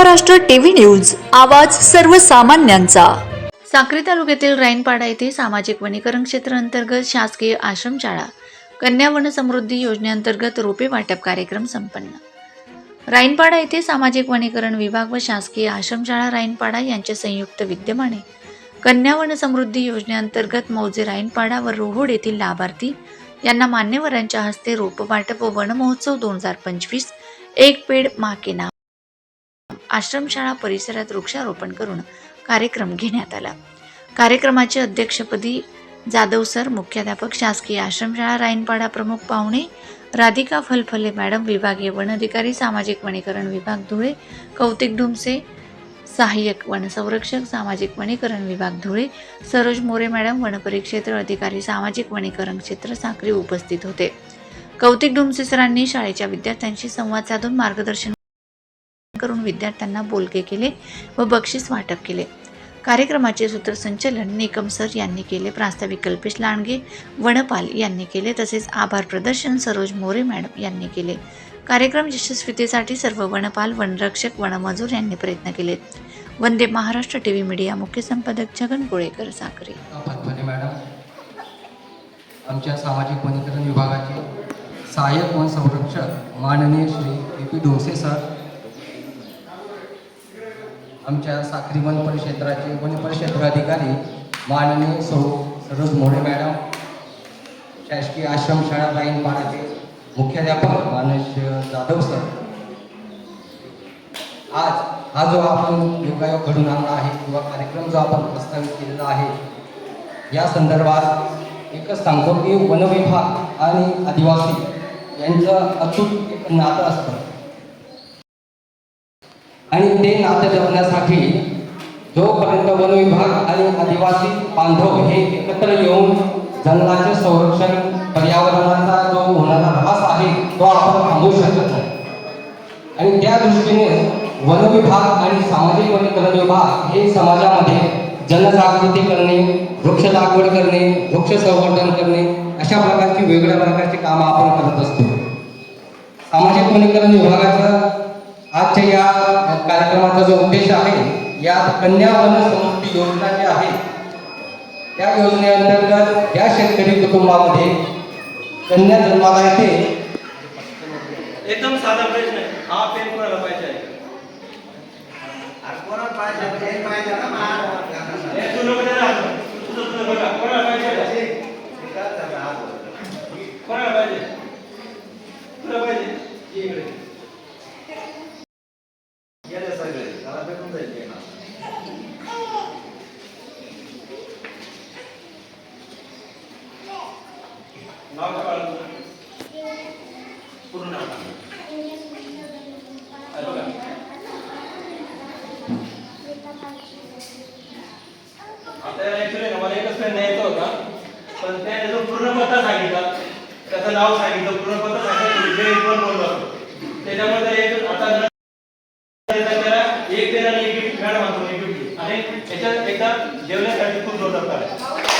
Maharashtra TV news आवाज सर्वसामान्यांचा. साक्री तालुक्यातील राईनपाडा येथे सामाजिक वनीकरण क्षेत्र अंतर्गत शासकीय आश्रमशाळा कन्या वन समृद्धी योजनेअंतर्गत रोपे वाटप कार्यक्रम संपन्न. राईनपाडा येथे सामाजिक वनीकरण विभाग व शासकीय आश्रमशाळा राईनपाडा यांच्या संयुक्त विद्यमाने कन्या वन समृद्धी योजनेअंतर्गत मौजे राईनपाडा व रोहोड येथील लाभार्थी यांना मान्यवरांच्या हस्ते रोप वाटप व वनमहोत्सव दोन हजार पंचवीस एक पेड माकेना आश्रमशाळा परिसरात वृक्षारोपण करून कार्यक्रम घेण्यात आला. कार्यक्रमाचे अध्यक्षपदी जाधव सर मुख्याध्यापक शासकीय आश्रमशाळा राईनपाडा प्रमुख पाहुणे राधिका फलफले मॅडम विभागीय वन अधिकारी सामाजिक वनीकरण विभाग धुळे कौतिक डुमसे सहाय्यक वनसंरक्षक सामाजिक वनीकरण विभाग धुळे सरोज मोरे मॅडम वनपरिक्षेत्र अधिकारी सामाजिक वनीकरण क्षेत्र साखरी उपस्थित होते. कौतिक डुमसे सरांनी शाळेच्या विद्यार्थ्यांशी संवाद साधून मार्गदर्शन करून विद्यार्थ्यांना बोलके केले व बक्षीस वाटप केले. कार्यक्रमाचे सूत्रसंचलन निकम सर यांनी केले. प्रास्ताविक कल्पेश लांडगे वनपाल यांनी केले. तसेच आभार प्रदर्शन सरोज मोरे मॅडम यांनी केले. कार्यक्रम यशस्वीतेसाठी सर्व वनपाल वनरक्षक वनमजूर यांनी प्रयत्न केले. Vande Maharashtra T V media मुख्य संपादक छगन कोळेकर साखरे मॅडम आमच्या सामाजिक वनीकरण विभागाचे सहाय्यक वन संरक्षक माननीय Shri A P Dose sir आमच्या साखरी वन परिक्षेत्राचे वन परिक्षेत्र अधिकारी माननीय सौ सरोज मोरे मॅडम शासकीय आश्रमशाळा राईनपाडाचे मुख्याध्यापक मानस जाधव सर. आज हा जो आपण योगायोग घडून आणला आहे किंवा कार्यक्रम जो आपण प्रस्तावित केलेला आहे या संदर्भात एकच सांगतो की वनविभाग आणि आदिवासी यांचं अचूक एक नातं असतं. आणि ते नातं जपण्यासाठी जोपर्यंत वनविभाग आणि आदिवासी बांधव हे एकत्र येऊन जंगलाचे संरक्षण पर्यावरणाचा जो होणारा ऱ्हास आहे तो आपण थांबवू शकत नाही. आणि त्या दृष्टीने वन विभाग आणि सामाजिक वनीकरण विभाग हे समाजामध्ये जनजागृती करणे वृक्ष लागवड करणे वृक्ष संवर्धन करणे अशा प्रकारची वेगळ्या प्रकारची कामं आपण करत असतो. सामाजिक वनीकरण विभागाचा आजच्या या कार्यक्रमाचा जो उद्देश आहे यात कन्या वन समृद्धी योजना जी आहे त्या योजनेअंतर्गत या शेतकरी कुटुंबामध्ये कन्या जन्माला येते एकदम साधा प्रश्न आहे हा पेन कोणाला पाहिजे आहे हे. तुझं बघा. कोणाला पाहिजे? कोणाला पाहिजे तुला पाहिजे ये इकडे. गेले सगळे. त्याला भेटून जाईल ते नाव. नाव काय बाळा तुझं? पूर्ण नाव सांग. आहे बघा. आता ऍक्च्युली मला एकच पेन द्यायचा होता पण त्याने जो पूर्ण पत्ता सांगितला त्याचं नाव सांगितलं पूर्ण पत्ता सांगितलं जे पण बोललो त्याच्यामध्ये एक आता त्याला एक पेन आणि एक मॅडम म्हणतो एक आणि त्याच्यात एकदा जेवण्यासाठी खूप जोरदार आहे